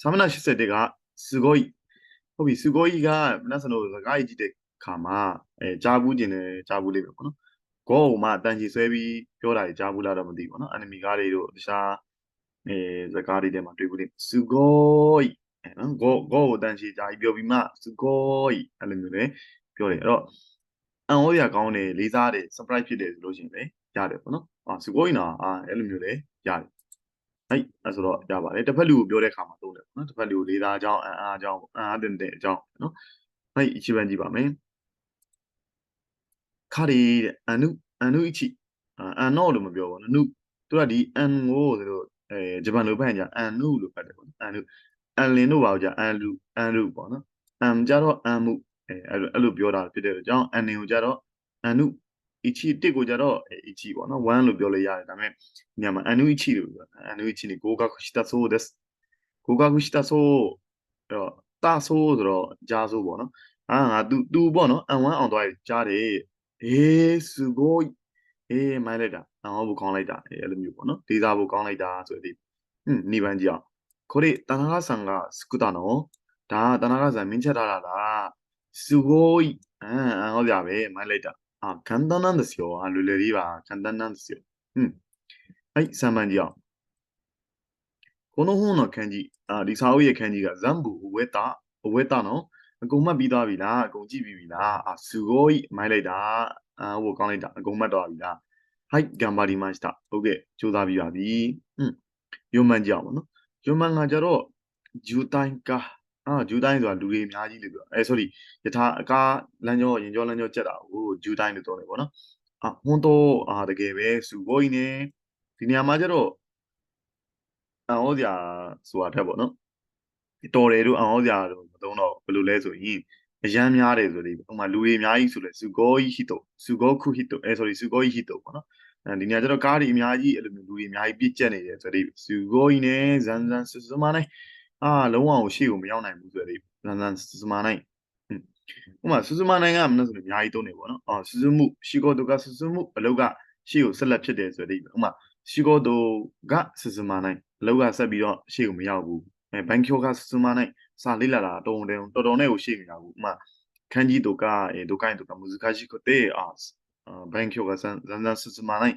サムナ81がすごいဟုတ်ပြီすごいကမနက်စနိုစကားကြီးတဲ့ခါမှာအဲကြားဘူးကျင်တယ်ကြားဘူးလေးပဲပေါ့နော်ကိုယ်ကမှတန်ချီဆွဲပြီးပြောတာကြီးကြားဘူးလားတော့မသိဘူးပေါ့နော်အန်နီမီကားတွေတို့တခြားအဲစကားတွေထဲမှာတွေ့ဘူးလေすごいအဲနော်ကိုကိုကိုတန်ချီကြားကြီးပြောပြီးမှすごいအဲ့လိုမျိုးလေပြောတယ်အဲ့တော့အန်ဟောရကောင်းတယ်လေးစားတယ် surprise ဖြစ်တယ်ဆိုလို့ရှိရင်လေရတယ်ပေါ့နော်အာすごいなအာအဲ့လိုမျိုးလေရတယ် ဟိုက်အဲ့ဆိုတော့ရပါတယ်တစ်ဖက်လူကိုပြောတဲ့အခါမှာသုံးတယ်ပေါ့နော်တစ်ဖက်လူကိုလေးသားအကြောင်းအန်အားအကြောင်းအန်အားတင်တဲ့အကြောင်းနော်ဟိုက်အချိပန်ကြည့်ပါမယ်ခါရီတဲ့အန်နုအန်နုအချိအန်နောလို့မပြောပါဘူးနုသူကဒီအန်ကိုဆိုတော့အဲဂျပန်လိုဖတ်ရင်じゃအန်နုလို့ဖတ်တယ်ပေါ့နော်အန်နုအန်လင်တို့ပါကြအန်လူအန်လူပေါ့နော်အန်ကြတော့အန်မှုအဲအဲ့လိုအဲ့လိုပြောတာဖြစ်တဲ့အကြောင်းအန်နင်ကိုကြတော့အန်နု အချိတစ်ကိုကြတော့အချိပေါ့နော်1လို့ပြောလို့ရတယ်ဒါပေမဲ့ ညမှာအန်နူအချီလို့ပြောတာအန်နူအချီに合格したそうです合格したそうအဲ့တော့တာဆိုးဆိုတော့ကြားဆိုးပေါ့နော်အာငါ तू तू ပေါ့နော်အန်1အောင်သွားရင်ကြားတယ်အေးすごいအေးမိုင်းလိုက်တာအန်ဟောဘူးကောင်းလိုက်တာအေးအဲ့လိုမျိုးပေါ့နော်ဒေတာဘူးကောင်းလိုက်တာဆိုတဲ့ဟွန်းနေပန်းကြည့်အောင်これ田中さんが作ったのဒါ田中さんမင်းချက်ထားတာလားすごいအန်အန်ဟောကြပဲမိုင်းလိုက်တာ အာ簡単なんですよあလွယ်လွယ်လေးပါ簡単なんですよဟွန်းはい、3番じゃん。この本の漢字、あ、リサオイエ漢字が全部覚えた覚えたのအကုန်မှတ်ပြီးသွားပြီလားအကုန်ကြည့်ပြီးပြီလားအာすごいမိုင်းလိုက်တာအာဟိုကောင်းလိုက်တာအကုန်မှတ်တော့ပြီလားはい頑張りましたဟုတ်ကဲ့ကြိုးစားပြီးပါပြီอืมယွန်မန်ကြောင်ပေါ့နော်ယွန်မန်ကကြတော့ဂျူတိုင်းကာ အာဂျူးတိုင်းဆိုတာလူတွေအများကြီးလို့ပြောအဲ sorry ယထာအကားလမ်းကြောရင်ကြောလမ်းကြောကြက်တာကိုဂျူးတိုင်းလို့ပြောတယ်ပေါ့နော်အဟွန်းတော့အာတကယ်ပဲစူဘိုင်းနေဒီနေရာမှာကျတော့အံဟောစရာဆိုတာထက်ပေါ့နော်တော်တယ်တို့အံဟောစရာတို့မသုံးတော့ဘယ်လိုလဲဆိုရင်အရန်များတယ်ဆိုလေဥမာလူတွေအများကြီးဆိုလေစူဂိုဟီတိုစူဂိုခုဟီတိုအဲ sorry စူဂိုဟီတိုပေါ့နော်အဲဒီနေရာကျတော့ကားတွေအများကြီးအဲ့လိုမျိုးလူတွေအများကြီးပြည့်ကျက်နေတယ်ဆိုလေစူဂိုဟီနဲ့ဇန်ဇန်ဆူဆူမနဲ့ အာလုံးဝကိုရှေ့ကိုမရောက်နိုင်ဘူးဆိုလေဇန်ဇန်စစမနိုင်ဥပမာစစမနိုင်ကမလို့ဆိုရင်အများကြီးသုံးနေပေါ့နော်အော်စစမှုရှိကောတုကစစမှုအလောက်ကရှေ့ကိုဆက်လက်ဖြစ်တယ်ဆိုလေဥပမာရှိကောတိုကစစမနိုင်အလောက်ကဆက်ပြီးတော့ရှေ့ကိုမရောက်ဘူးအဲဘန်ကျော်ကစစမနိုင်စာလေးလာတာတုံတုံတော်တော်နဲ့ကိုရှေ့မရောက်ဘူးဥမာခန်းကြီးတိုကအဲဒိုကိုင်းတိုကမူဇီကာရှိကိုတေအာဘန်ကျော်ကစန်ဇန်ဇန်စစမနိုင်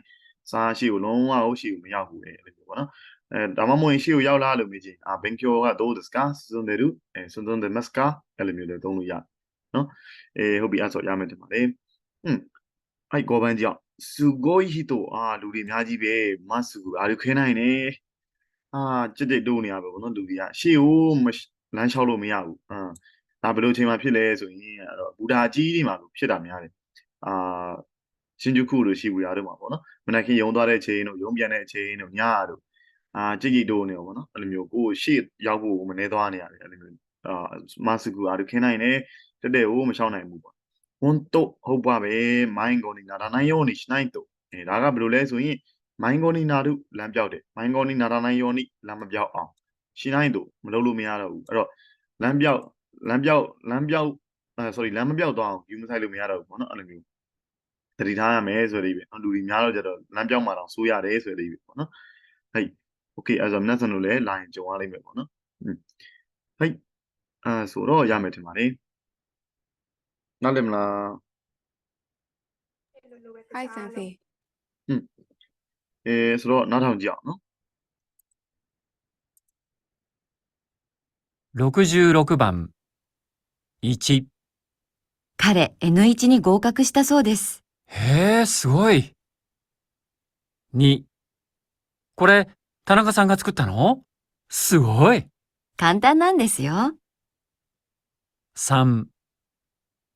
စားရှေ့ကိုလုံးဝရှေ့ကိုမရောက်ဘူးအဲ့လိုမျိုးပေါ့နော်အဲဒါမှမဟုတ်ရင်ရှေ့ကိုရောက်လာလို့မေးကြည့်အာ thank you က do this ka sun de ru အဲ sun sun de maska အဲ့လိုမျိုးလည်းသုံးလို့ရနော်အဲဟုတ်ပြီအဲ့ဆိုရမယ်တင်ပါလေဟွန်းအဲ့ကောပန်းကြောင့်စုโกยဟီတိုအာလူတွေအများကြီးပဲမစုအာလူခဲနိုင်နေအာကြစ်တိတ်တိုးနေရပဲဗောနော်လူတွေကရှေ့ကိုလမ်းလျှောက်လို့မရဘူးအာဒါဘယ်လိုအချိန်မှဖြစ်လဲဆိုရင်အဲ့တော့ဘူဒာကြီးတွေမှာလို့ဖြစ်တာများတယ်အာ ရှင်ဂျူခုလိုရှိဘူးရတော့မှာပေါ့နော်မနက်ခင်းရုံသွားတဲ့အချိန်တို့ရုံပြန်တဲ့အချိန်တို့ညတို့အာကြစ်ကြစ်တိုးနေရောဗောနော်အဲ့လိုမျိုးကိုယ်ရှေ့ရောက်ဖို့မနေသွားနေရတယ်အဲ့လိုမျိုးအာမတ်စုအားလူခဲနိုင်နေတက်တဲ့ကိုမလျှောက်နိုင်ဘူးပေါ့本当ဟုတ်ပါပဲမိုင်းကိုနီနာတာနိုင်ယောနီရှိနိုင်တော့အဲဒါကဘယ်လိုလဲဆိုရင်မိုင်းကိုနီနာတို့လမ်းပြောက်တယ်မိုင်းကိုနီနာတာနိုင်ယောနီလမ်းမပြောက်အောင်ရှိနိုင်တော့မလုပ်လို့မရတော့ဘူးအဲ့တော့လမ်းပြောက်လမ်းပြောက်လမ်းပြောက်အဲ sorry လမ်းမပြောက်တော့အောင်ယူမဆိုင်လို့မရတော့ဘူးပေါ့နော်အဲ့လိုမျိုး တတိထားရမယ်ဆိုတဲ့ပဲလူတွေများတော့ကြတော့လမ်းပြောက်မှာတော့ဆိုးရတယ်ဆိုတဲ့ပဲပေါ့နော်ဟဲ့ okay အဲ့ဆိုမနက်စံလို့လည်း line ကြုံရလိမ့်မယ်ပေါ့နော်ဟိုက်အဲဆိုတော့ရမယ်ထင်ပါတယ်နားလည်မလား はい先生အဲဆိုတော့နားထောင်ကြည့်အောင်နော် 66番1彼 N1 に合格したそうです。 へえ、すごい。2これ、田中さんが作ったの？すごい。簡単なんですよ。3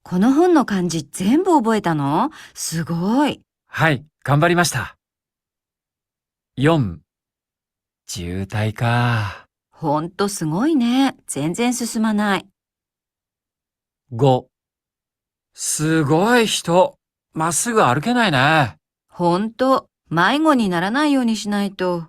この本の漢字全部覚えたの？すごい。はい、頑張りました。4渋滞か。ほんとすごいね。全然進まない。5すごい人。まっすぐ歩けないね。ほんと、迷子にならないようにしないと。